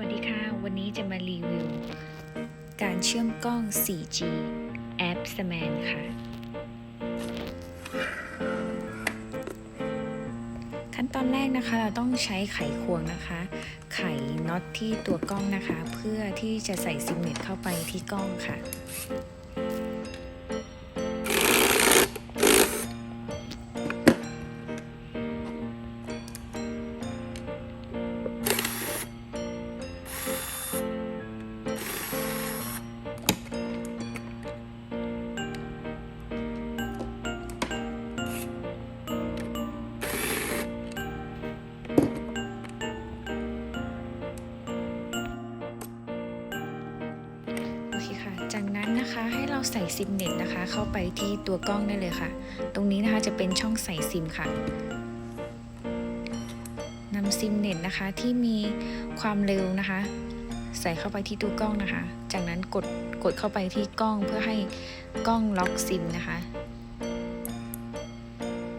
วัสดีค่ะ วันนี้จะมารีวิว การเชื่อมกล้อง 4G แอป Sman ค่ะ ขั้นตอนแรกนะคะเราต้องใช้ไขควงนะคะ ไขน็อตที่ตัวกล้องนะคะ เพื่อที่จะใส่ซิมเน็ตเข้าไปที่กล้องค่ะ เคค่ะ จากนั้นนะคะให้เราใส่ซิมเน็ตนะคะ เข้าไปที่ตัวกล้องได้เลยค่ะ ตรงนี้นะคะจะเป็นช่องใส่ซิมค่ะนำซิมเน็ตนะคะที่มีความเร็วนะคะ ใส่เข้าไปที่ตัวกล้องนะคะ จากนั้นกดกดเข้าไปที่กล้องเพื่อให้กล้องล็อกซิมนะคะ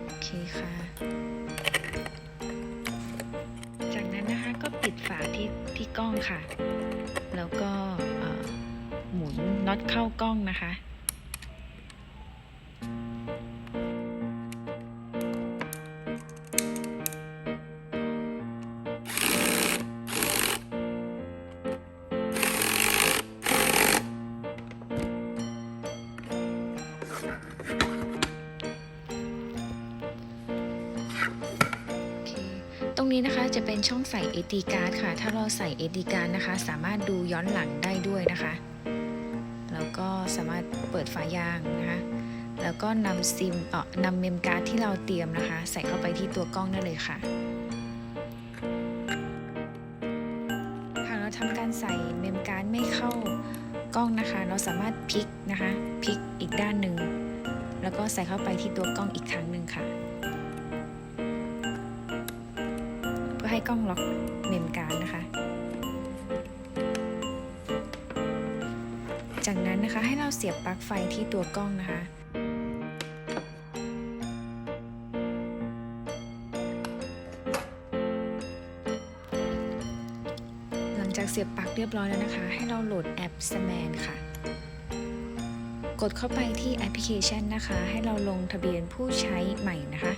โอเคค่ะ จากนั้นนะคะก็ปิดฝาที่ที่กล้องค่ะ แล้วก็ ตเข้ากล้องนะคะตรงนี้นะคะจะเป็นช่องใส่ SD card ค่ะ ถ้าเราใส่ SD card นะคะ สามารถดูย้อนหลังได้ด้วยนะคะ แล้วก็สามารถเปิดฝายางนะคะแล้วก็นำซิมเอ่อนำเมมการ์ดที่เราเตรียมนะคะ ใส่เข้าไปที่ตัวกล้องได้เลยค่ะหากเราทำการใส่เมมการ์ดไม่เข้ากล้องนะคะ เราสามารถพลิกนะคะพลิกอีกด้านหนึ่งแล้วก็ใส่เข้าไปที่ตัวกล้องอีกครั้งหนึ่งค่ะ เพื่อให้กล้องล็อกเมมการ์ด จากนั้นนะคะให้เราเสียบปลั๊กไฟที่ตัวกล้องนะคะ หลังจากเสียบปลั๊กเรียบร้อยแล้วนะคะ ให้เราโหลดแอป Sman ค่ะกดเข้าไปที่แอปพลิเคชันนะคะ ให้เราลงทะเบียนผู้ใช้ใหม่นะคะ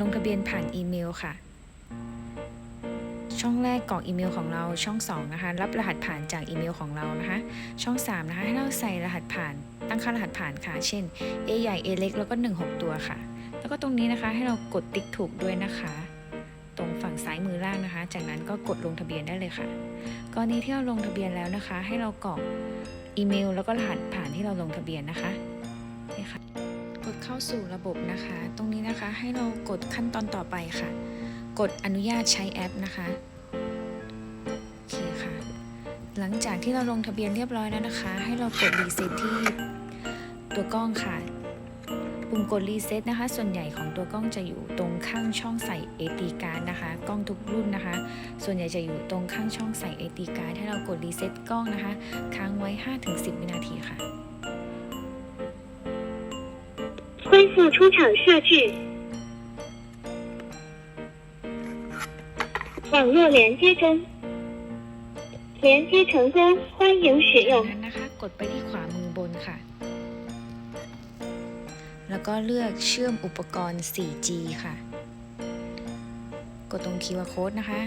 ลงทะเบียนผ่านอีเมลค่ะ ช่องแรกกรอกอีเมลของเราช่อง2นะคะรับรหัสผ่านจากอีเมลของเรานะคะ ช่อง3นะคะให้เราใส่รหัสผ่าน ตั้งค่ารหัสผ่านค่ะ เช่น A ใหญ่ A เล็กแล้วก็ 16 ตัวค่ะ แล้วก็ตรงนี้นะคะให้เรากดติ๊กถูกด้วยนะคะ ตรงฝั่งซ้ายมือล่างนะคะ จากนั้นก็กดลงทะเบียนได้เลยค่ะ กรณีที่เราลงทะเบียนแล้วนะคะ ให้เรากรอกอีเมล แล้วก็รหัสผ่านที่เราลงทะเบียนนะคะนี่ค่ะกดเข้าสู่ระบบนะคะ ตรงนี้นะคะให้เรากดขั้นตอนต่อไปค่ะ กดอนุญาตใช้แอปนะคะโอเคค่ะ หลังจากที่เราลงทะเบียนเรียบร้อยแล้วนะคะ ให้เรากดรีเซ็ตที่ตัวกล้องค่ะ ปุ่มกดรีเซ็ตนะคะ ส่วนใหญ่ของตัวกล้องจะอยู่ตรงข้างช่องใส่ AD card นะคะ กล้องทุกรุ่นนะคะ ส่วนใหญ่จะอยู่ตรงข้างช่องใส่ AD card ให้เรากดรีเซ็ตกล้องนะคะ ค้างไว้ 5-10 วินาทีค่ะ 恢复出厂设置。网络连接中， 连接成功，欢迎使 จาก 用。 นั้นนะคะ กดไปที่ขวามือบนค่ะ แล้วก็เลือกเชื่อมอุปกรณ์ 4G ค่ะ กดตรง QR code นะคะ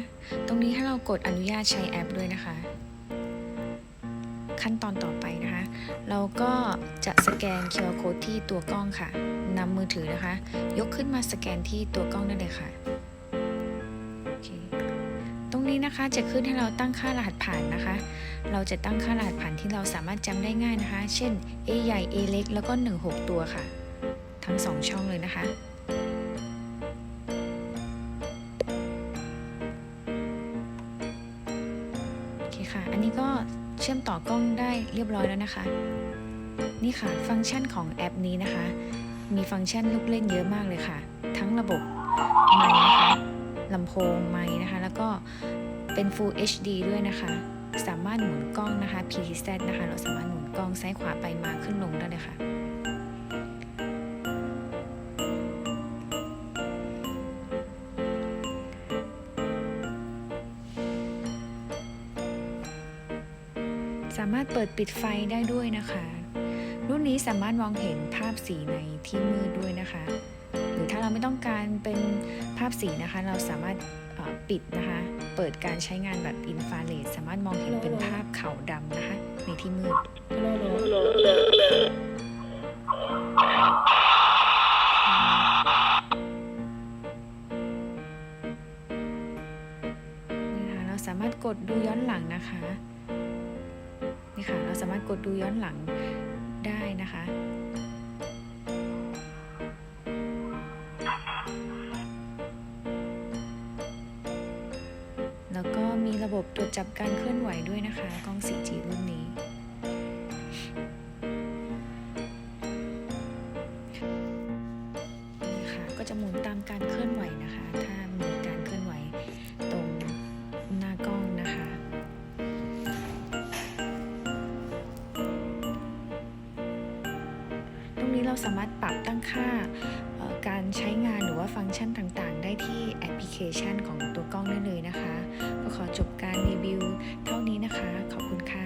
ตรงนี้ให้เรากดอนุญาตใช้แอปด้วยนะคะ ขั้นตอนต่อไปนะคะ เราก็จะสแกน QR code ที่ตัวกล้องค่ะนำมือถือนะคะ ยกขึ้นมาสแกนที่ตัวกล้องได้เลยค่ะโอเคต รงนี้นะคะจะขึ้นให้เราตั้งค่ารหัสผ่านนะคะ เราจะตั้งค่ารหัสผ่านที่เราสามารถจำได้ง่ายนะคะ เช่น A ใหญ่ A เล็ก แล้วก็ 16 ตัวค่ะ ทั้ง 2 ช่องเลยนะคะโอเคค่ะ อันนี้ก็เชื่อมต่อกล้องได้เรียบร้อยแล้วนะคะ นี่ค่ะฟังก์ชันของแอปนี้นะคะ มีฟังก์ชันลูกเล่นเยอะมากเลยค่ะ ทั้งระบบมค์นะคะ ลำโพงไม้นะคะ แล้วก็เป็น Full HD ด้วยนะคะ สามารถหมุนกล้องนะคะ PZ นะคะ เราสามารถหมุนกล้องซ้ายขวาไปมาขึ้นลงได้เลยค่ะ สามารถเปิดปิดไฟได้ด้วยนะคะ รุ่นนี้สามารถมองเห็นภาพสีในที่มืดด้วยนะคะ หรือถ้าเราไม่ต้องการเป็นภาพสีนะคะ เราสามารถปิดนะคะ เปิดการใช้งานแบบอินฟราเรดสามารถมองเห็นเป็นภาพขาวดำนะคะ ในที่มืดนี่ค่ะเราสามารถกดดูย้อนหลังนะคะนี่ค่ะ เราสามารถกดดูย้อนหลัง ได้นะคะ แล้วก็มีระบบตรวจจับการเคลื่อนไหวด้วยนะคะ กล้อง 4G รุ่นนี้ นี่ค่ะ ก็จะหมุนตามการเคลื่อนไหวนะคะ ถ้ามีการเคลื่อน สามารถปรับตั้งค่าการใช้งานหรือว่าฟังก์ชันต่างๆ ได้ที่แอปพลิเคชันของตัวกล้องได้เลยนะคะ ก็ขอจบการรีวิวเท่านี้นะคะ ขอบคุณค่ะ